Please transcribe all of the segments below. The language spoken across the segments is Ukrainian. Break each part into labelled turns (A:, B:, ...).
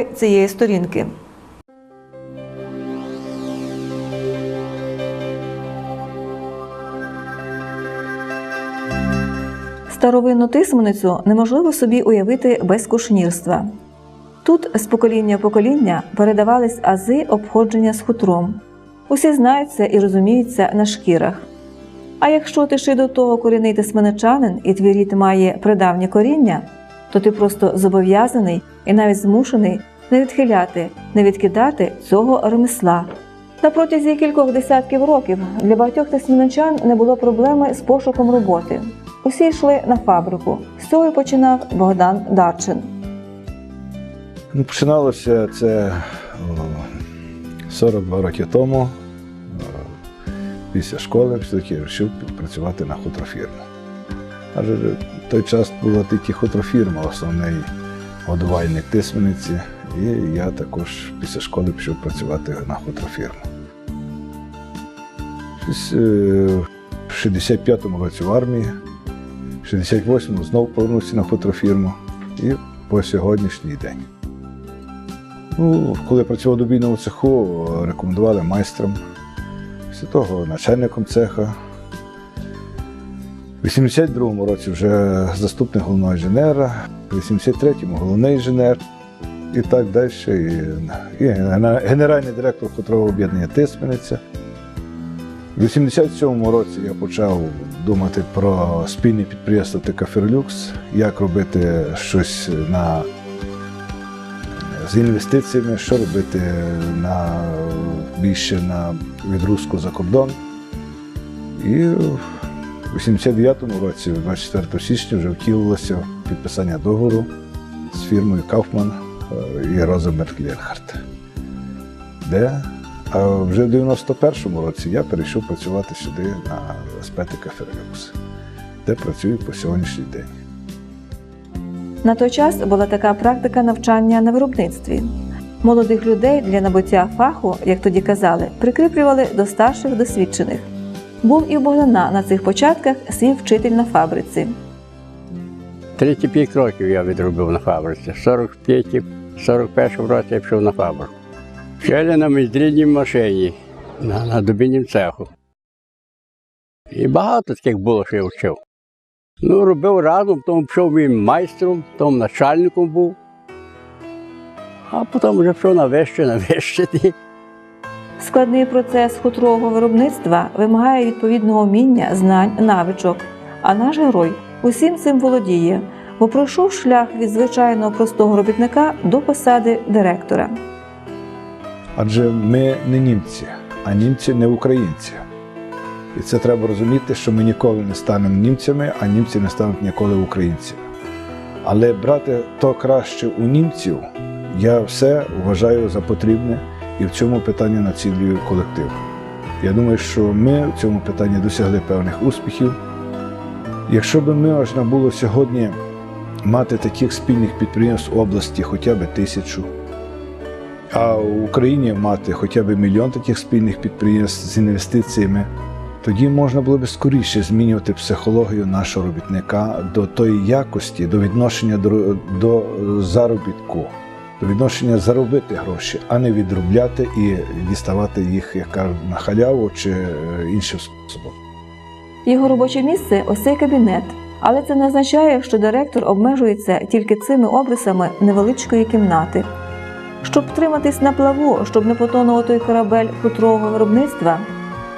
A: герой цієї сторінки. Старовинну тисменицю неможливо собі уявити без кушнірства. Тут з покоління в покоління передавались ази обходження з хутром. Усі знаються і розуміються на шкірах. А якщо ти ще до того корінний тисменичанин і твій рід має придавнє коріння, то ти просто зобов'язаний і навіть змушений не відхиляти, не відкидати цього ремесла. На протязі кількох десятків років для багатьох тисменичан не було проблеми з пошуком роботи. Усі йшли на фабрику. З цього починав Богдан Дарчин.
B: Ну, починалося це 42 роки тому. Після школи все-таки вирішив працювати на хутрофірму. Адже в той час була тільки хутрофірма, основний годувальник тисмениці, і я також після школи пішов працювати на хутрофірму. Щось, е, в 65-му році в армії, в 68-му знову повернувся на хутрофірму і по сьогоднішній день. Ну, коли я працював в добійному цеху, рекомендували майстром. Після того начальником цеха. У 82-му році вже заступник головного інженера, в 83-му головний інженер і так далі. І, і генеральний директор хутрового об'єднання Тисмениця. У 87-му році я почав думати про спільне підприємство ТК «Ферлюкс», як робити щось на з інвестиціями, що робити на, більше на відгрузку за кордон. І у 89-му році, 24 січня, вже втілилося підписання договору з фірмою Кауфман і Розенберг Лєрхард. Де а вже в 91-му році я перейшов працювати сюди на спетика Ферлюкс, де працюю по сьогоднішній день.
A: На той час була така практика навчання на виробництві. Молодих людей для набуття фаху, як тоді казали, прикріплювали до старших досвідчених. Був і у Богдана на цих початках свій вчитель на фабриці.
C: 35 років я відробив на фабриці. 45 41 році я пішов на фабрику. Вчили на міздрідній машині, на, на дубіннім цеху. І багато таких було, що я вчив. Ну, робив разом, потім пішов він майстром, потім начальником був. А потім вже пішов на вище, на вище.
A: Складний процес хутрового виробництва вимагає відповідного вміння, знань, навичок. А наш герой усім цим володіє, бо пройшов шлях від звичайного простого робітника до посади директора.
B: Адже ми не німці, а німці не українці. І це треба розуміти, що ми ніколи не станемо німцями, а німці не стануть ніколи українцями. Але брати то краще у німців я все вважаю за потрібне і в цьому питанні націлюю колектив. Я думаю, що ми в цьому питанні досягли певних успіхів. Якщо б ми можна було сьогодні мати таких спільних підприємств в області хоча б тисячу, а в Україні мати хоча б мільйон таких спільних підприємств з інвестиціями, тоді можна було б скоріше змінювати психологію нашого робітника до тої якості, до відношення до, до заробітку, до відношення заробити гроші, а не відробляти і діставати їх, як кажуть, на халяву чи е, іншим способом.
A: Його робоче місце ось цей кабінет. Але це не означає, що директор обмежується тільки цими обрисами невеличкої кімнати. Щоб втриматись на плаву, щоб не потонув той корабель хутрового виробництва,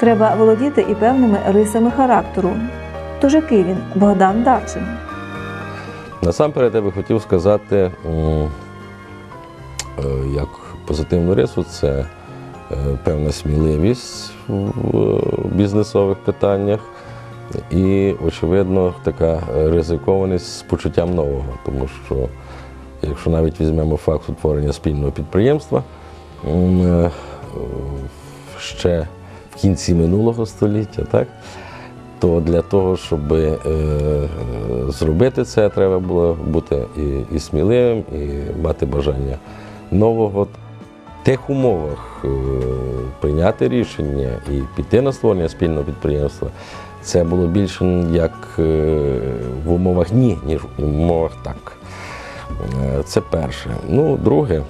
A: треба володіти і певними рисами характеру. Тож який він Богдан Дарчин.
D: Насамперед я би хотів сказати, е, як позитивну рису, це е, певна сміливість в бізнесових питаннях і, очевидно, така ризикованість з почуттям нового. Тому що, якщо навіть візьмемо факт утворення спільного підприємства, е, ще в кінці минулого століття, так? то для того, щоб е, зробити це, треба було бути і, і сміливим, і мати бажання нового. В тих умовах е, прийняти рішення і піти на створення спільного підприємства, це було більше як е, в умовах ні, ніж в умовах так. Е, Це перше. Ну, друге,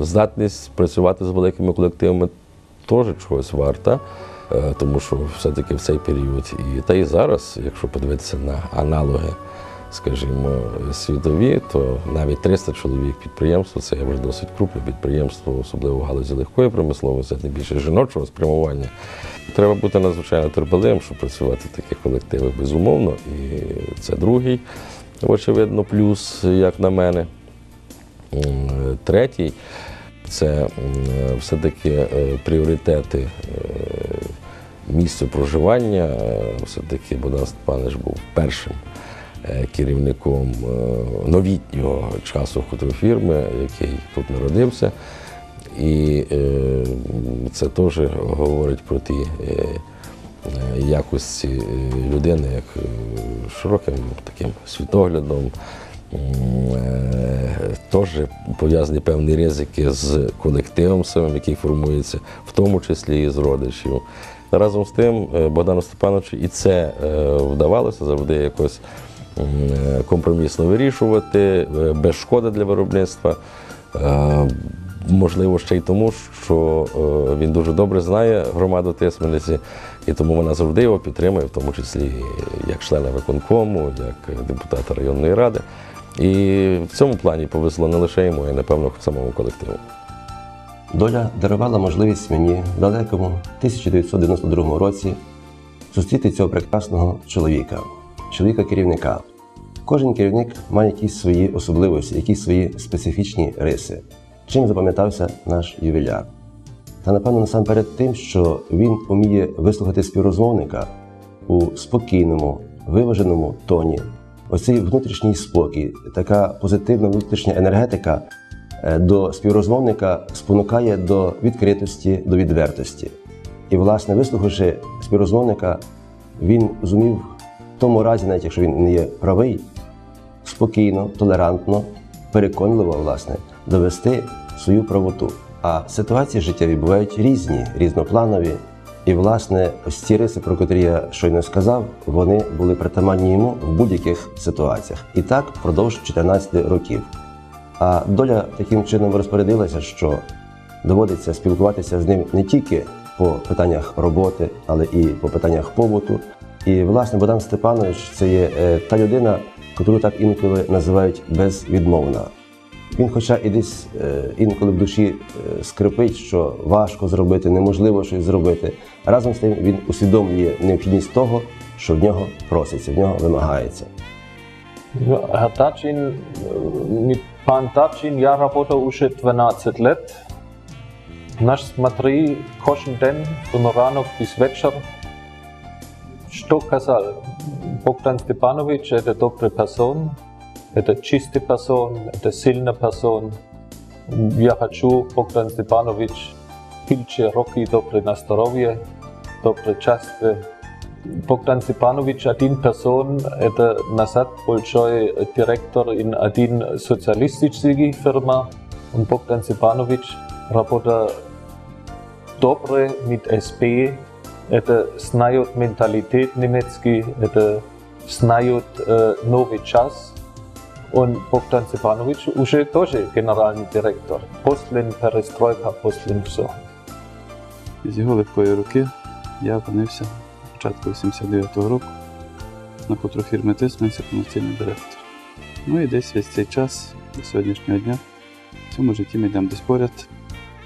D: здатність працювати з великими колективами теж чогось варта, е, тому що все-таки в цей період, і та і зараз, якщо подивитися на аналоги, скажімо, світові, то навіть 300 чоловік підприємство це вже досить крупне підприємство, особливо в галузі легкої промисловості, тим більше жіночого спрямування. Треба бути надзвичайно терпеливим, щоб працювати в таких колективах, безумовно. І це другий, очевидно, плюс, як на мене. Третій це все-таки е, пріоритети е, місця проживання. Все-таки Богдан Степанович був першим керівником е, новітнього часу хутрофірми, який тут народився. І е, це теж говорить про ті е, е, якості е, людини, як е, широким таким світоглядом. Е, Теж пов'язані певні ризики з колективом самим, який формується, в тому числі і з родичів. Разом з тим, е, Богдану Степановичу і це е, вдавалося завжди якось е, компромісно вирішувати, е, без шкоди для виробництва. Е, Можливо, ще й тому, що е, він дуже добре знає громаду Тисмениці, і тому вона завжди його підтримує, в тому числі як члена виконкому, як депутата районної ради. І в цьому плані повезло не лише йому, а й напевно самому колективу.
E: Доля дарувала можливість мені в далекому 1992 році зустріти цього прекрасного чоловіка, чоловіка-керівника. Кожен керівник має якісь свої особливості, якісь свої специфічні риси. Чим запам'ятався наш ювіляр? Та напевно насамперед тим, що він уміє вислухати співрозмовника у спокійному, виваженому тоні. Оцей внутрішній спокій, така позитивна внутрішня енергетика е, до співрозмовника спонукає до відкритості, до відвертості. І, власне, вислухавши співрозмовника, він зумів в тому разі, навіть якщо він не є правий, спокійно, толерантно, переконливо, власне, довести свою правоту. А ситуації життєві бувають різні, різнопланові. І, власне, ось ці риси, про котрі я щойно сказав, вони були притаманні йому в будь-яких ситуаціях. І так впродовж 14 років. А доля таким чином розпорядилася, що доводиться спілкуватися з ним не тільки по питаннях роботи, але і по питаннях побуту. І, власне, Богдан Степанович це є е, та людина, яку так інколи називають безвідмовна. Він, хоча і десь е, інколи в душі е, скрипить, що важко зробити, неможливо щось зробити. Разом з тим він усвідомлює необхідність того, що в нього проситься, в нього вимагається.
F: Äh, mit pan Tachin ja работал уже 12 лет. Наш смотри кожен день von ранок bis вечер. Что сказал? Богдан Степанович это добрый персон, это чистый персон, это сильный персон. Я хочу, Богдан Степанович, більше роки добре на здоров'я, добре щастя, Bogdan Stepanovic, один персон, это назад большой директор in один социалистический фирма. Und Bogdan Stepanovic работа добре mit СП, это знает менталитет немецкий, это знает э, новый час. Und Bogdan Stepanovic уже тоже генеральный директор. После перестройка, после все.
G: З його легкої руки я опинився на початку 89-го року на фірми Тисменця повноцінний директор. Ну і десь весь цей час до сьогоднішнього дня в цьому житті ми йдемо десь поряд.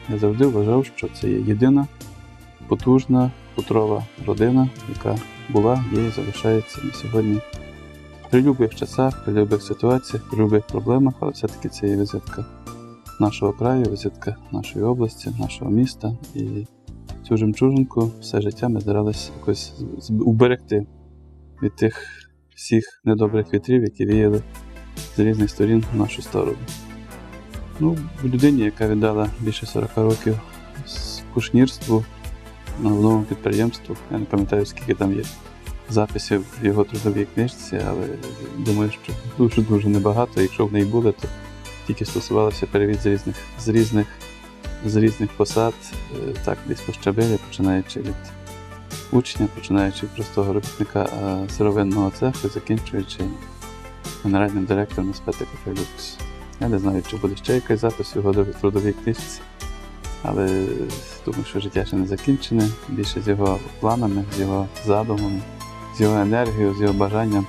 G: Я завжди вважав, що це є єдина потужна хутрова родина, яка була, є і залишається на сьогодні. При любих часах, при любих ситуаціях, при любих проблемах, але все-таки це є візитка нашого краю, візитка нашої області, нашого міста. І цю жемчужинку все життя ми старалися якось уберегти від тих всіх недобрих вітрів, які віяли з різних сторін в нашу сторону. Ну, людині, яка віддала більше 40 років з кушнірству на новому підприємству, я не пам'ятаю, скільки там є записів в його трудовій книжці, але думаю, що дуже-дуже небагато. Якщо в неї були, то тільки стосувалося перевід з різних, з різних з різних посад, е, так десь по щабелі, починаючи від учня, починаючи від простого робітника сировинного цеху, закінчуючи генеральним директором СП Люкс. Я не знаю, чи буде ще якась запис в його трудовій книжці. Але думаю, що життя ще не закінчене. Більше з його планами, з його задумами, з його енергією, з його бажанням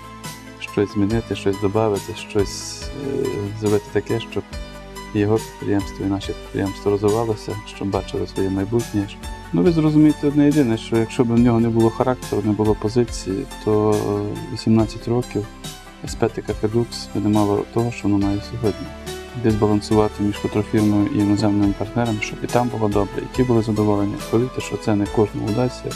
G: щось змінити, щось додати, щось е, зробити таке, щоб його підприємство і наше підприємство розвивалося, щоб бачили своє майбутнє. Ну, ви зрозумієте одне єдине, що якщо б в нього не було характеру, не було позиції, то е, 18 років еспетика Федукс би не мало того, що воно має сьогодні. Десь балансувати між котрофірмою і іноземними партнерами, щоб і там було добре, і ті були задоволені. Повірте, що це не кожному вдасться.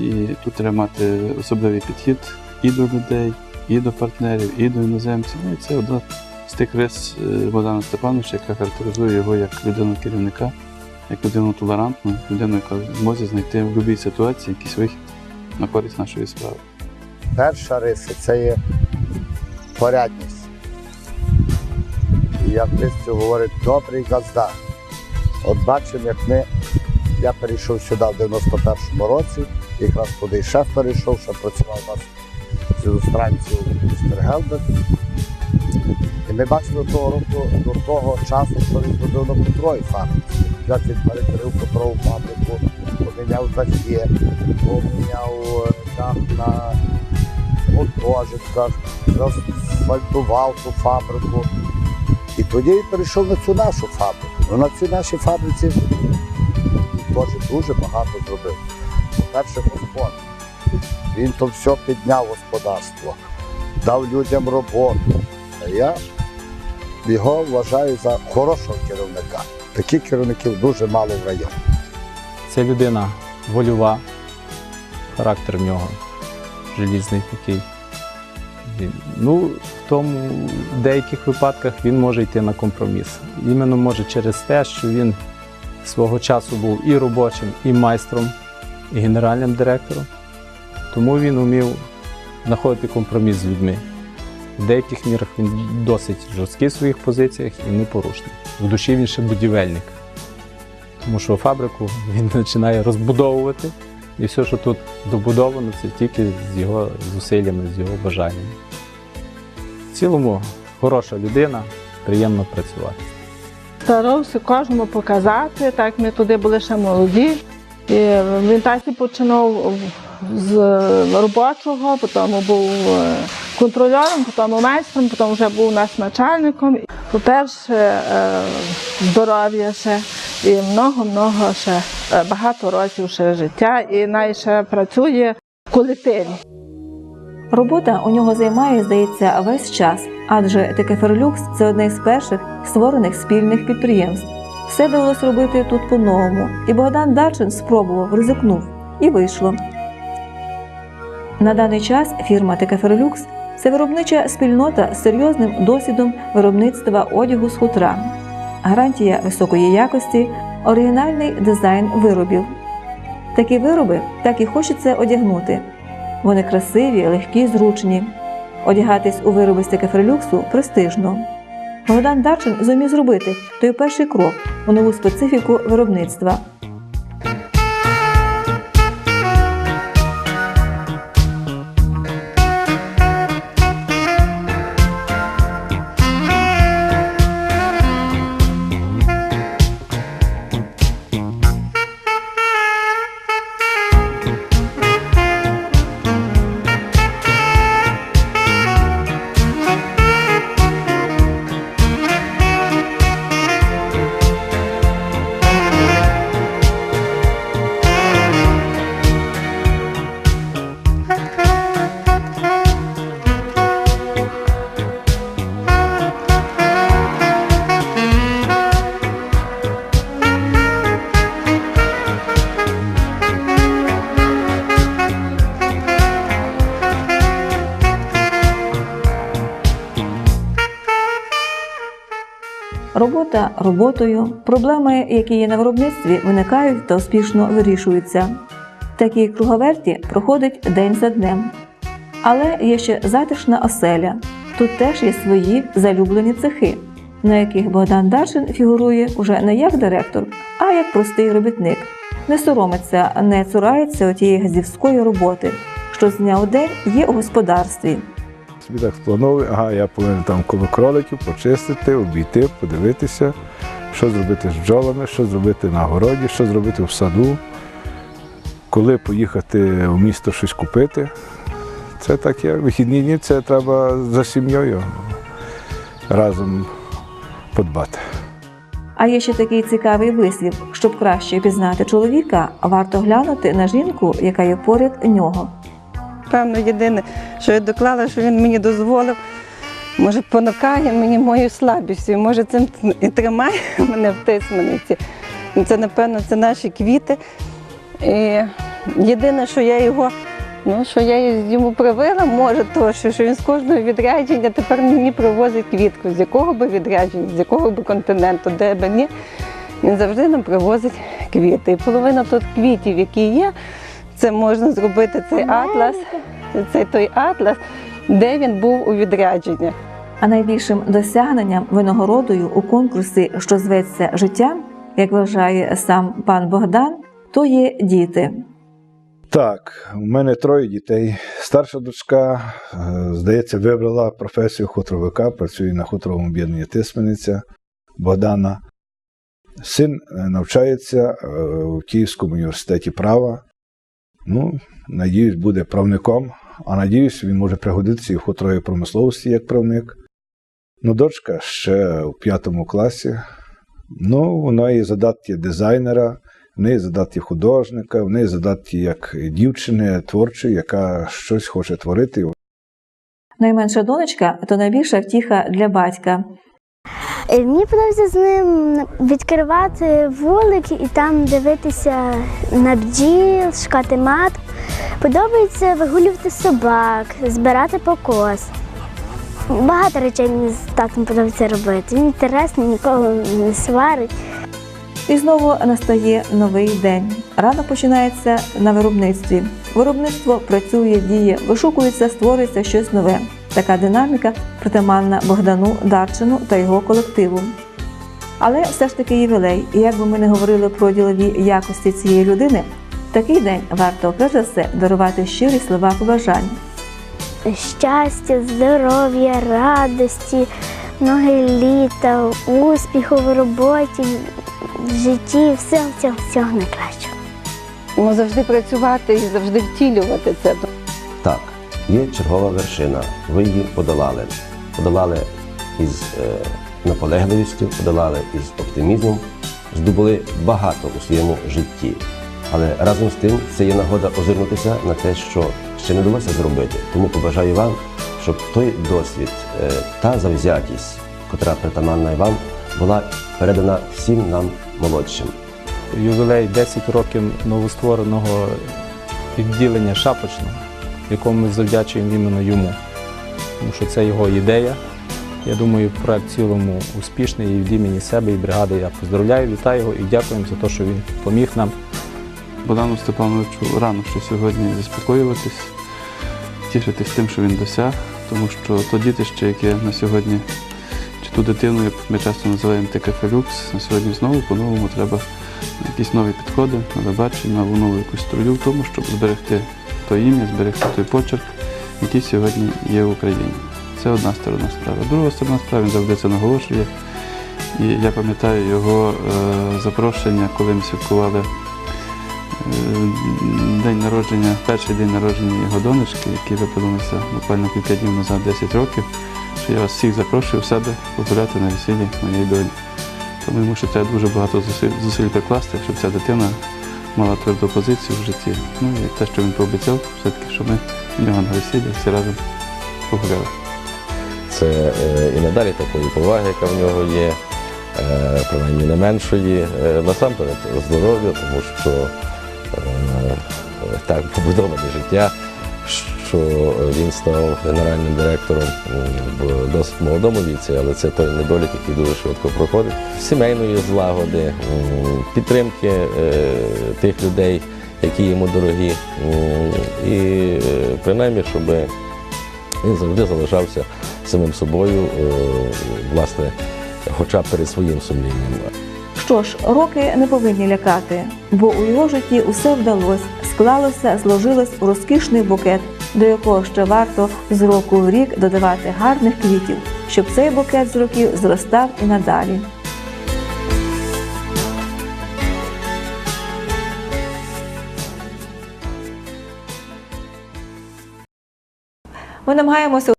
G: І тут треба мати особливий підхід і до людей, і до партнерів, і до іноземців. Ну, і це одна з тих рис е, Богдана Степановича, яка характеризує його як людину керівника, як людину толерантну, людину, яка зможе знайти в будь-якій ситуації якийсь вихід на користь нашої справи.
H: Перша риса це є порядність. Як Христо говорить, добрий газда. От бачимо, як ми, я перейшов сюди в 91-му році, якраз туди і шеф перейшов, ще працював у нас з ілюстрацією містер Гелберт. І ми бачили того року до того часу, що він робив на Петровій фабриці. Як він перекрив Петрову фабрику, поміняв дахи, поміняв е, дах на гуртожитках, розфальтував ту фабрику. Тоді він перейшов на цю нашу фабрику. Ну, на цій нашій фабриці теж дуже багато зробив. По-перше, господар. Він то все підняв господарство, дав людям роботу. А я його вважаю за хорошого керівника. Таких керівників дуже мало в районі.
I: Це людина вольова, характер в нього желізний такий. Ну, в тому в деяких випадках він може йти на компроміс. Іменно може через те, що він свого часу був і робочим, і майстром, і генеральним директором. Тому він умів знаходити компроміс з людьми. В деяких мірах він досить жорсткий в своїх позиціях і непорушний. В душі він ще будівельник. Тому що фабрику він починає розбудовувати, і все, що тут добудовано, це тільки з його зусиллями, з його бажаннями. Цілому хороша людина, приємно працювати.
J: Старався кожному показати, так ми туди були ще молоді. І він так і починав з робочого, потім був е, контрольором, потім майстром, потім вже був нас начальником. По-перше, е, здоров'я ще і много-много ще е, багато років ще життя, і ще працює в колективі.
A: Робота у нього займає, здається, весь час, адже Текеферлюкс це одне з перших створених спільних підприємств. Все довелось робити тут по-новому, і Богдан Дарчин спробував, ризикнув, і вийшло. На даний час фірма Текеферлюкс це виробнича спільнота з серйозним досвідом виробництва одягу з хутра, гарантія високої якості, оригінальний дизайн виробів. Такі вироби так і хочеться одягнути. Вони красиві, легкі, зручні. Одягатись у вироби з кафрелюксу престижно. Богдан Дарчин зумів зробити той перший крок у нову специфіку виробництва. Робота роботою, проблеми, які є на виробництві, виникають та успішно вирішуються. Такі круговерті проходить день за днем. Але є ще затишна оселя. Тут теж є свої залюблені цехи, на яких Богдан Даршин фігурує уже не як директор, а як простий робітник. Не соромиться, не цурається отієї газівської роботи, що з дня у день є у господарстві.
B: Собі так сплановую, ага, я повинен там коло кроликів почистити, обійти, подивитися, що зробити з бджолами, що зробити на городі, що зробити в саду, коли поїхати в місто щось купити. Це таке, вихідні дні це треба за сім'єю разом подбати.
A: А є ще такий цікавий вислів: щоб краще пізнати чоловіка, варто глянути на жінку, яка є поряд нього.
K: Певно, єдине, що я доклала, що він мені дозволив, може, понукає мені мою слабістю, може цим і тримає мене в тисмениці. Це, напевно, це наші квіти. І єдине, що я його, ну, що я йому привила, може, то, що він з кожного відрядження тепер мені привозить квітку, з якого би відрядження, з якого би континенту, де би ні. Він завжди нам привозить квіти. І половина тут квітів, які є, це можна зробити цей атлас, цей той атлас, де він був у відрядженнях.
A: А найбільшим досягненням винагородою у конкурсі, що зветься життям, як вважає сам пан Богдан, то є діти.
B: Так, у мене троє дітей. Старша дочка, е, здається, вибрала професію хутровика, працює на хуторовому об'єднанні Тисмениця Богдана. Син е, навчається е, в Київському університеті права. Ну, надіюсь, буде правником, а надіюсь, він може пригодитися і в хуторовій промисловості як правник. Ну, дочка ще в п'ятому класі. Ну, вона і задатки дизайнера, в неї задатки художника, в неї задатки як дівчини творчої, яка щось хоче творити.
A: Найменша донечка то найбільша втіха для батька.
L: Е, Мені подобається з ним відкривати вулик і там дивитися на бджіл, шукати мат. Подобається вигулювати собак, збирати покос. Багато речей мені з татом подобається робити. Він інтересний, нікого не сварить.
A: І знову настає новий день. Ранок починається на виробництві. Виробництво працює, діє, вишукується, створюється щось нове. Така динаміка притаманна Богдану Дарчину та його колективу. Але все ж таки ювілей, і як би ми не говорили про ділові якості цієї людини, в такий день варто перш за все дарувати щирі слова побажань.
L: Щастя, здоров'я, радості, много літа, успіху в роботі, в житті, всього, всього, всього найкращого.
K: Йому завжди працювати і завжди втілювати це.
E: Так, є чергова вершина. Ви її подолали. Подолали із е, наполегливістю, подолали із оптимізмом, здобули багато у своєму житті. Але разом з тим це є нагода озирнутися на те, що ще не вдалося зробити. Тому побажаю вам, щоб той досвід, е, та завзятість, котра притаманна вам, була передана всім нам молодшим.
I: Ювілей 10 років новоствореного відділення шапочного, якому ми завдячуємо іменно йому. Тому що це його ідея. Я думаю, проект в цілому успішний і від імені себе і бригади. Я поздравляю, вітаю його і дякуємо за те, що він поміг нам.
G: Богдану Степановичу рано ще сьогодні заспокоюватись, тішитись тим, що він досяг, тому що то дітище, яке на сьогодні, чи ту дитину, як ми часто називаємо ТКФ Люкс, на сьогодні знову по-новому треба якісь нові підходи, нове бачення, нову якусь струю в тому, щоб зберегти то ім'я, зберегти той почерк, який сьогодні є в Україні. Це одна сторона справи. Друга сторона справи він завжди це наголошує. І я пам'ятаю його е, запрошення, коли ми святкували е, день народження, перший день народження його донечки, який виповнився буквально кілька днів назад 10 років, що я вас всіх запрошую в себе погуляти на весіллі моєї долі. Тому йому ще треба дуже багато зусиль, зусиль прикласти, щоб ця дитина мала тверду позицію в житті. Ну і те, що він пообіцяв, все-таки, що ми в нього на весіллі всі разом погуляли.
D: Це е, і надалі такої поваги, яка в нього є, е, принаймні не меншої. Е, Насамперед здоров'я, тому що так побудоване життя, що він став генеральним директором в досить молодому віці, але це той недолік, який дуже швидко проходить. Сімейної злагоди, підтримки е, тих людей, які йому дорогі, і е, принаймні, щоб він завжди залишався самим собою, е, власне, хоча б перед своїм сумлінням.
A: Що ж, роки не повинні лякати, бо у його житті усе вдалося, склалося, зложилось у розкішний букет до якого ще варто з року в рік додавати гарних квітів, щоб цей букет з років зростав і надалі. Ми намагаємося